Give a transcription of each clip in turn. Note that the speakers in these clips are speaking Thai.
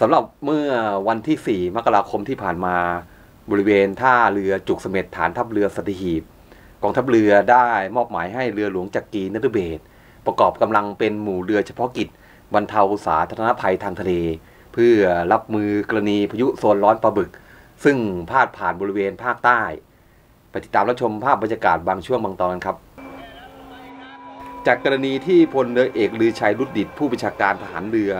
สำหรับเมื่อวันที่ 4 มกราคมที่ผ่านมาบริเวณท่าเรือจุกเสม็ดฐานทัพเรือสตีหีบกองทัพเรือได้มอบหมายให้เรือหลวงจักรีนฤเบศประกอบกำลังเป็นหมู่เรือเฉพาะกิจบรรเทาสาธารณภัยทางทะเล เพื่อรับมือกรณีพายุโซนร้อนปลาบึก ซึ่งพาดผ่านบริเวณภาคใต้ ไปติดตามรับชมภาพบรรยากาศบางช่วงบางตอนครับ จากกรณีที่พลเรือเอกลือชัยรุดดิตผู้บัญชาการทหารเรือ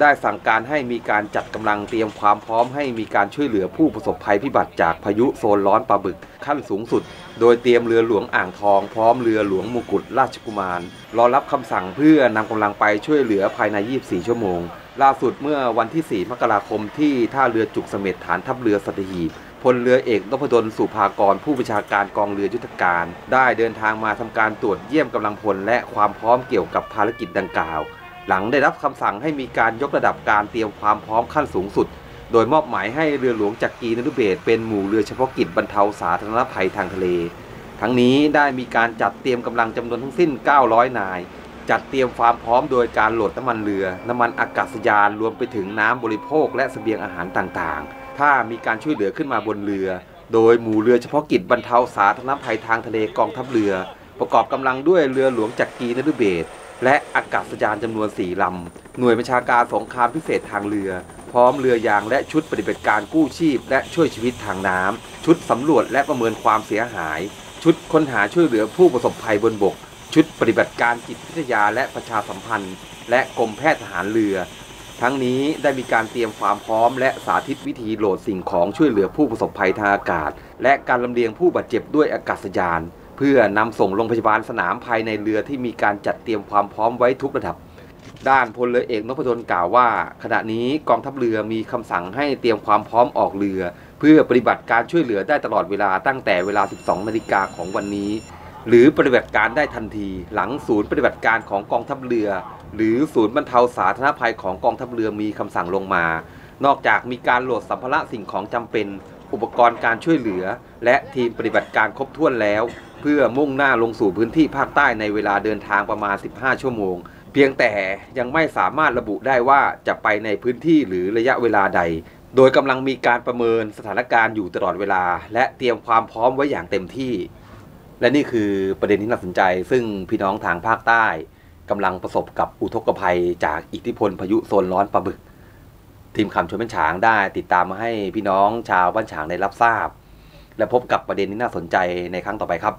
ได้สั่งการให้มีการจัดกำลังเตรียมความพร้อมให้มีการช่วยเหลือผู้ประสบภัยพิบัติจากพายุโซนร้อนปลาบึกขั้นสูงสุด โดยเตรียมเรือหลวงอ่างทองพร้อมเรือหลวงมุกุฎราชกุมาร รอรับคำสั่งเพื่อนำกำลังไปช่วยเหลือภายใน 24 ชั่วโมง ล่าสุดเมื่อวันที่ 4 มกราคมที่ท่าเรือจุกเสม็ดฐานทัพเรือสัตหีบพลเรือเอกนพดลสุภากร ผู้บัญชาการกองเรือยุทธการ ได้เดินทางมาทำการตรวจเยี่ยมกำลังพล และความพร้อมเกี่ยวกับภารกิจดังกล่าว หลังได้รับคำสั่งให้มีการยกระดับการเตรียมความพร้อมขั้นสูงสุด โดยมอบหมายให้เรือหลวงจักรีนฤเบศเป็นหมู่เรือเฉพาะกิจบรรเทาสาธารณภัยทางทะเล ทั้งนี้ได้มีการจัดเตรียมกำลังจำนวนทั้งสิ้น 900 นาย จัดเตรียมความพร้อมโดยการโหลดน้ำมันเรือ น้ำมันอากาศยานรวมไปถึงน้ำบริโภคและเสบียงอาหารต่างๆ ถ้ามีการช่วยเหลือขึ้นมาบนเรือ โดยหมู่เรือเฉพาะกิจบรรเทาสาธารณภัยทางทะเลกองทัพเรือ ประกอบกำลังด้วยเรือหลวงจักรีนฤเบศและอากาศยานจำนวน4ลำ หน่วยบัญชาการสงครามพิเศษทางเรือ พร้อมเรือยางและชุดปฏิบัติการกู้ชีพ และช่วยชีวิตทางน้ำชุดสำรวจและประเมินความเสียหาย ชุดค้นหาช่วยเหลือผู้ประสบภัยบนบก ชุดปฏิบัติการจิตวิทยาและประชาสัมพันธ์ และกรมแพทย์ทหารเรือ ทั้งนี้ได้มีการเตรียมความพร้อม และสาธิตวิธีโหลดสิ่งของช่วยเหลือผู้ประสบภัยทางอากาศ และการลำเลียงผู้บาดเจ็บด้วยอากาศยาน เพื่อนำส่งโรงพยาบาลสนามภายในเรือที่มีการจัดเตรียมความพร้อมไว้ทุกระดับ ด้านพลเรือเอกนพดลกล่าวว่า ขณะนี้กองทัพเรือมีคำสั่งให้เตรียมความพร้อมออกเรือ เพื่อปฏิบัติการช่วยเหลือได้ตลอดเวลาตั้งแต่เวลา 12 นาฬิกาของวันนี้ หรือปฏิบัติการได้ทันที หลังศูนย์ปฏิบัติการของกองทัพเรือ หรือศูนย์บรรเทาสาธารณภัยของกองทัพเรือมีคำสั่งลงมา นอกจากมีการโหลดสัมภาระสิ่งของจำเป็น อุปกรณ์การช่วยเหลือ และทีมปฏิบัติการครบถ้วนแล้ว เพื่อมุ่งหน้าลงสู่พื้นที่ภาคใต้ในเวลาเดินทางประมาณ 15 ชั่วโมง เพียงแต่ยังไม่สามารถระบุได้ว่าจะไปในพื้นที่หรือระยะเวลาใด โดยกำลังมีการประเมินสถานการณ์อยู่ตลอดเวลา และเตรียมความพร้อมไว้อย่างเต็มที่ และนี่คือประเด็นที่น่าสนใจ ซึ่งพี่น้องทางภาคใต้กำลังประสบกับอุทกภัยจากอิทธิพลพายุโซนร้อนปลาบึก ทีมข่าวชนบ้านฉางได้ติดตามมาให้พี่น้องชาวบ้านฉางได้รับทราบ และพบกับประเด็นที่น่าสนใจในครั้งต่อไปครับ